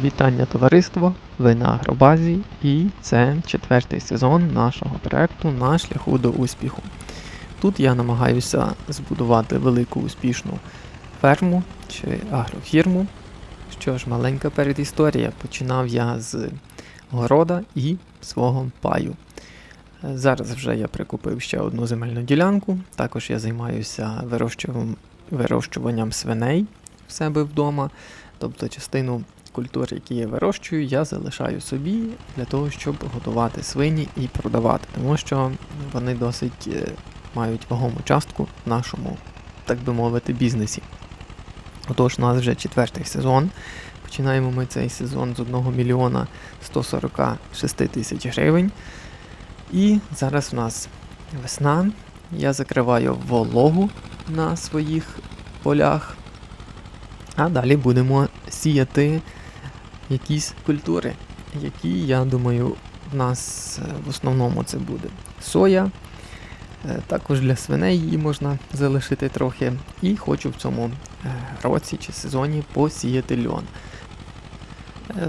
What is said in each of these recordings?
Вітання товариство, ви на Агробазі і це четвертий сезон нашого проекту на шляху до успіху. Тут я намагаюся збудувати велику успішну ферму чи агрофірму. Що ж, маленька передісторія. Починав я з города і свого паю. Зараз вже я прикупив ще одну земельну ділянку. Також я займаюся вирощуванням свиней в себе вдома. Тобто частину культур, які я вирощую, я залишаю собі для того, щоб готувати свині і продавати, тому що вони досить е, мають вагому частку в нашому, так би мовити, бізнесі. Отож, у нас вже четвертий сезон. Починаємо ми цей сезон з 1 мільйона 146 тисяч гривень. І зараз у нас весна. Я закриваю вологу на своїх полях. А далі будемо сіяти якісь культури, які, я думаю, в нас е, в основному це буде соя. Е, Також для свиней її можна залишити трохи. І хочу в цьому е, році чи сезоні посіяти льон.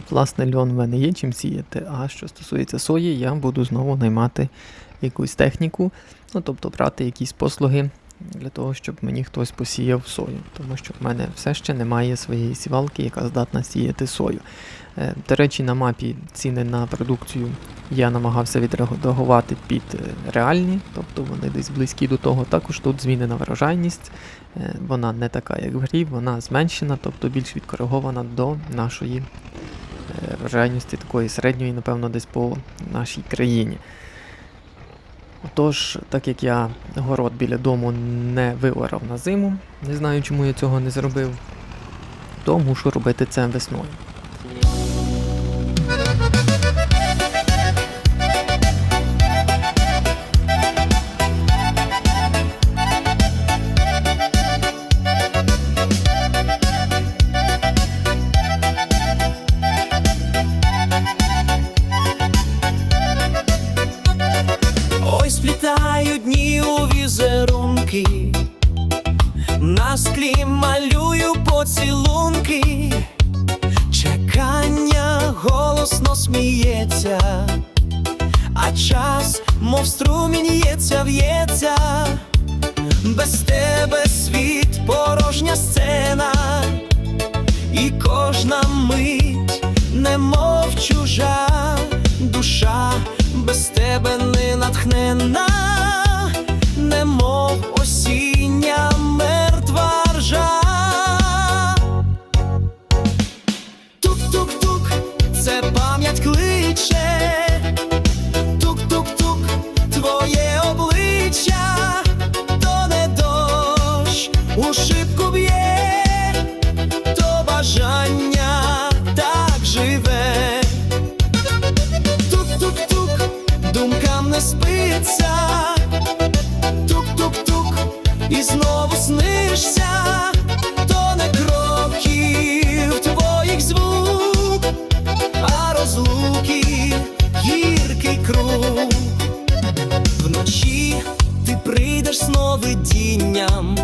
Власне, льон в мене є чим сіяти, а що стосується сої, я буду знову наймати якусь техніку, ну тобто брати якісь послуги для того, щоб мені хтось посіяв сою, тому що в мене все ще немає своєї сівалки, яка здатна сіяти сою. Е, До речі, на мапі ціни на продукцію я намагався відреагувати під е, реальні, тобто вони десь близькі до того. Також тут змінена врожайність, е, вона не така, як в грі, вона зменшена, тобто більш відкоригована до нашої врожайності такої середньої, напевно, десь по нашій країні. Отож, так як я город біля дому не виорав на зиму, не знаю, чому я цього не зробив, то мушу робити це весною. Сміється, а час, мов струмінь ється, в'ється, без тебе світ порожня сцена, і кожна мить, немов чужа душа без тебе не натхнена, немов не спиться. Тук-тук-тук, і знову снишся, то не кроків твоїх звук, а розлуки гіркий круг. Вночі ти прийдеш сновидінням,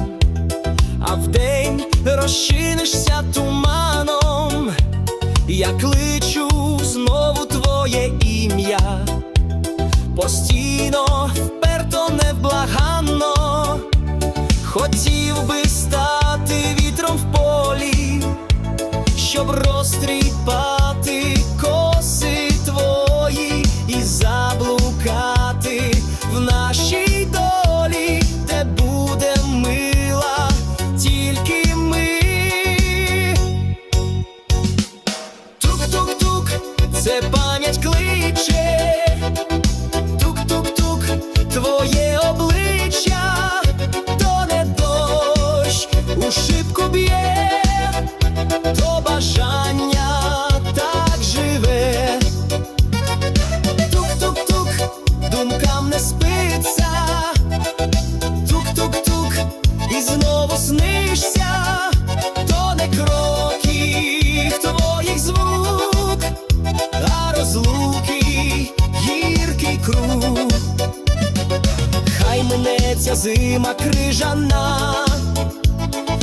а вдень розчинишся туманом. Я кличу знову твоє ім'я, постійно, вперто, невблаганно, хотів би стати минеться зима крижана,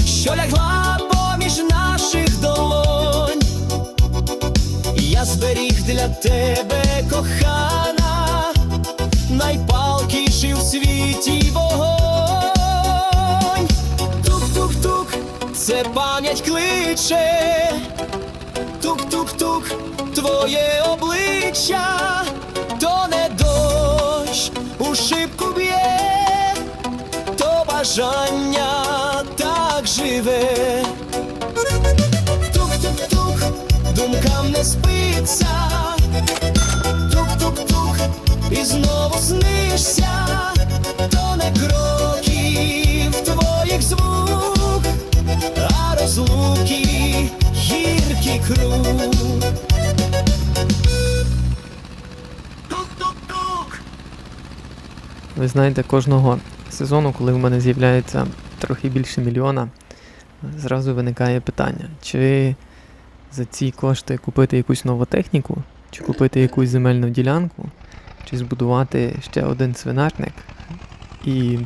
що лягла поміж наших долонь, я зберіг для тебе кохана, найпалкіший у світі вогонь. Тук-тук-тук, це пам'ять кличе. Тук-тук-тук, твоє обличчя, то не дощ у шибку б'є, бажання так живе. Тук-тук-тук, думкам не спиться. Тук-тук-тук, і знову снишся, то не кроків твоїх звук, а розлуки гіркий круг. Тук-тук-тук. Ви знаєте, кожного сезону, коли в мене з'являється трохи більше мільйона, зразу виникає питання, чи за ці кошти купити якусь нову техніку, чи купити якусь земельну ділянку, чи збудувати ще один свинарник. І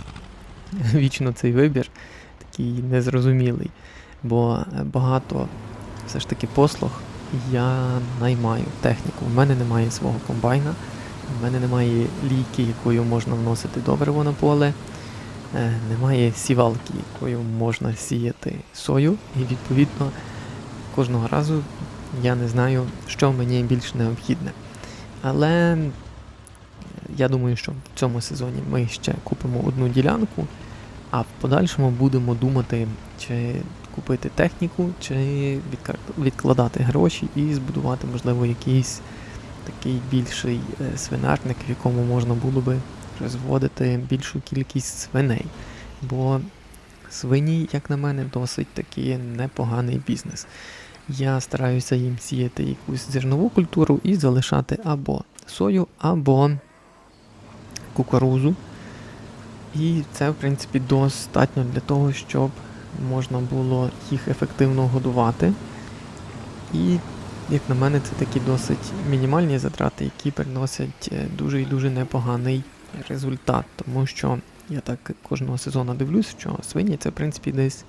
вічно цей вибір такий незрозумілий, бо багато все ж таки послуг я наймаю техніку. У мене немає свого комбайна, у мене немає лійки, якою можна вносити добриво на поле, немає сівалки, якою можна сіяти сою, і відповідно кожного разу я не знаю, що мені більш необхідне. Але е, я думаю, що в цьому сезоні ми ще купимо одну ділянку, а в подальшому будемо думати, чи купити техніку, чи відкладати гроші і збудувати, можливо, якийсь такий більший е, свинарник, в якому можна було би розводити більшу кількість свиней. Бо свині, як на мене, досить таки непоганий бізнес. Я стараюся їм сіяти якусь зернову культуру і залишати або сою, або кукурузу. І це, в принципі, достатньо для того, щоб можна було їх ефективно годувати. І, як на мене, це такі досить мінімальні затрати, які приносять е, дуже і дуже непоганий результат. Тому що я так кожного сезону дивлюсь, що свині це, в принципі, десь,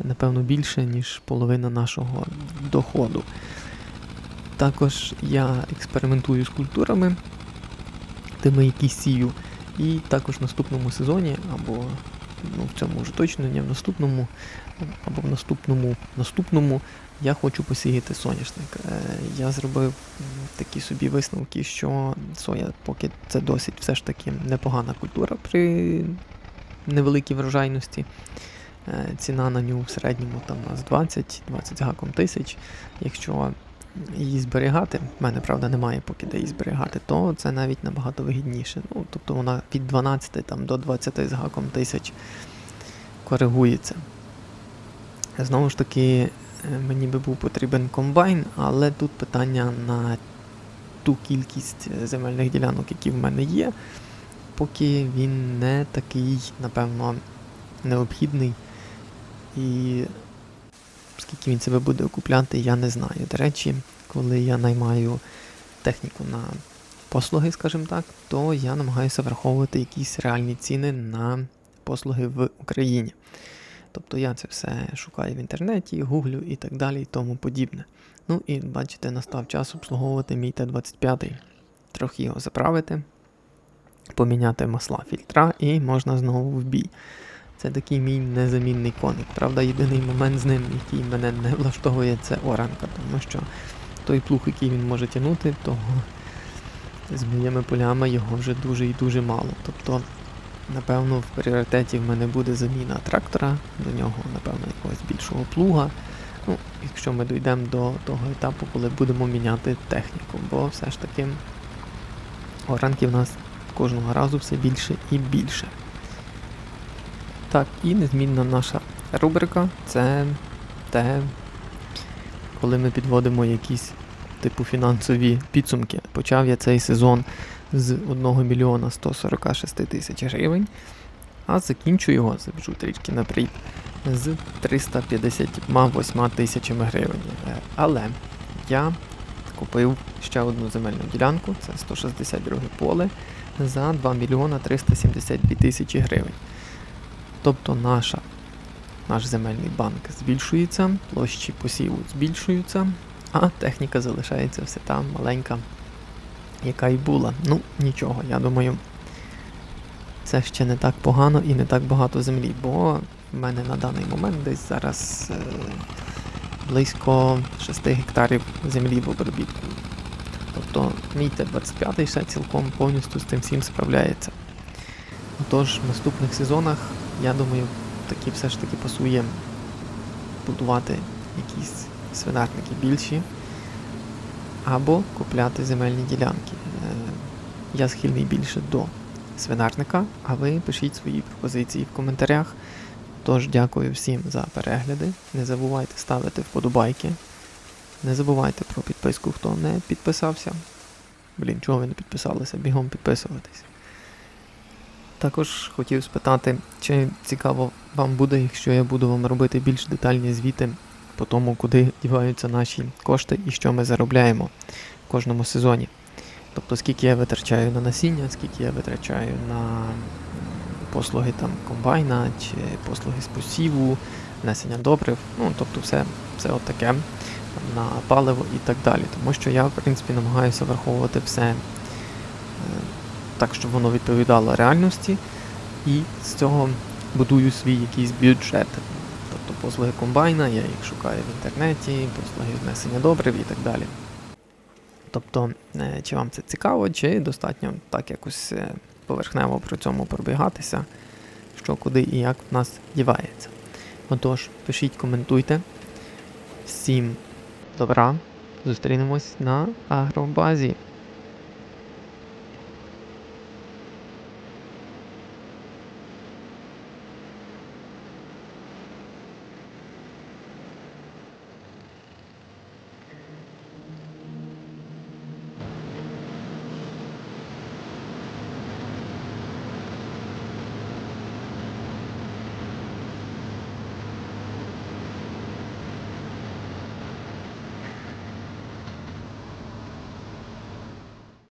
напевно, більше, ніж половина нашого доходу. Також я експериментую з культурами, тими, які сію. І також в наступному сезоні, або ну, в цьому вже точно не в наступному, або в наступному наступному я хочу посіяти соняшник. Е, Я зробив такі собі висновки, що соя поки це досить все ж таки непогана культура при невеликій врожайності. Е, Ціна на нього в середньому там нас 20-20 гаком тисяч. Якщо її зберігати, в мене правда немає поки де її зберігати, то це навіть набагато вигідніше. Ну, тобто вона від 12 там, до 20 з гаком тисяч коригується. Знову ж таки, е, мені би був потрібен комбайн, але тут питання на ту кількість е, земельних ділянок, які в мене є, поки він не такий, напевно, необхідний. І скільки він себе буде окупляти, я не знаю. До речі, коли я наймаю техніку на послуги, скажімо так, то я намагаюся враховувати якісь реальні ціни на послуги в Україні. Тобто я це все шукаю в інтернеті, гуглю і так далі, і тому подібне. Ну і бачите, настав час обслуговувати мій Т-25. Трохи його заправити, поміняти масла фільтра і можна знову в бій. Це такий мій незамінний коник. Правда, єдиний момент з ним, який мене не влаштовує, це оранка, тому що той плуг, який він може тягнути, того з моїми полями його вже дуже і дуже мало. Тобто, напевно, в пріоритеті в мене буде заміна трактора, до нього, напевно, якогось більшого плуга. Ну, якщо ми дійдемо до того етапу, коли будемо міняти техніку, бо все ж таки оранки в нас кожного разу все більше і більше. Так, і незмінна наша рубрика це те, коли ми підводимо якісь типу фінансові підсумки. Почав я цей сезон з 1 мільйона 146 тисяч гривень, а закінчу його, забіжу трішки наперед, з 358 тисячами гривень. Е, Але я купив ще одну земельну ділянку, це 162 поле, за 2 мільйона 372 тисячі гривень. Тобто наша, наш земельний банк збільшується, площі посіву збільшуються, а техніка залишається все та маленька яка й була. Ну, нічого, я думаю, це ще не так погано і не так багато землі, бо в мене на даний момент десь зараз е, близько 6 гектарів землі в обробітку. Тобто мій Т-25 ще цілком повністю з тим всім справляється. Отож, в наступних сезонах, я думаю, таки все ж таки пасує будувати якісь свинарники більші або купляти земельні ділянки. Е, Я схильний більше до свинарника, а ви пишіть свої пропозиції в коментарях. Тож дякую всім за перегляди. Не забувайте ставити вподобайки. Не забувайте про підписку, хто не підписався. Блін, чого ви не підписалися? Бігом підписуватись. Також хотів спитати, чи цікаво вам буде, якщо я буду вам робити більш детальні звіти по тому, куди діваються наші кошти і що ми заробляємо в кожному сезоні. Тобто, скільки я витрачаю на насіння, скільки я витрачаю на послуги там комбайна чи послуги з посіву, внесення добрив, ну тобто все, все от таке на паливо і так далі. Тому що я, в принципі, намагаюся враховувати все е, так, щоб воно відповідало реальності, і з цього будую свій якийсь бюджет. Тобто послуги комбайна, я їх шукаю в інтернеті, послуги внесення добрив і так далі. Тобто, е, чи вам це цікаво, чи достатньо так якось е, поверхнево про цьому пробігатися, що куди і як в нас дівається. Отож, пишіть, коментуйте. Всім добра. Зустрінемось на агробазі.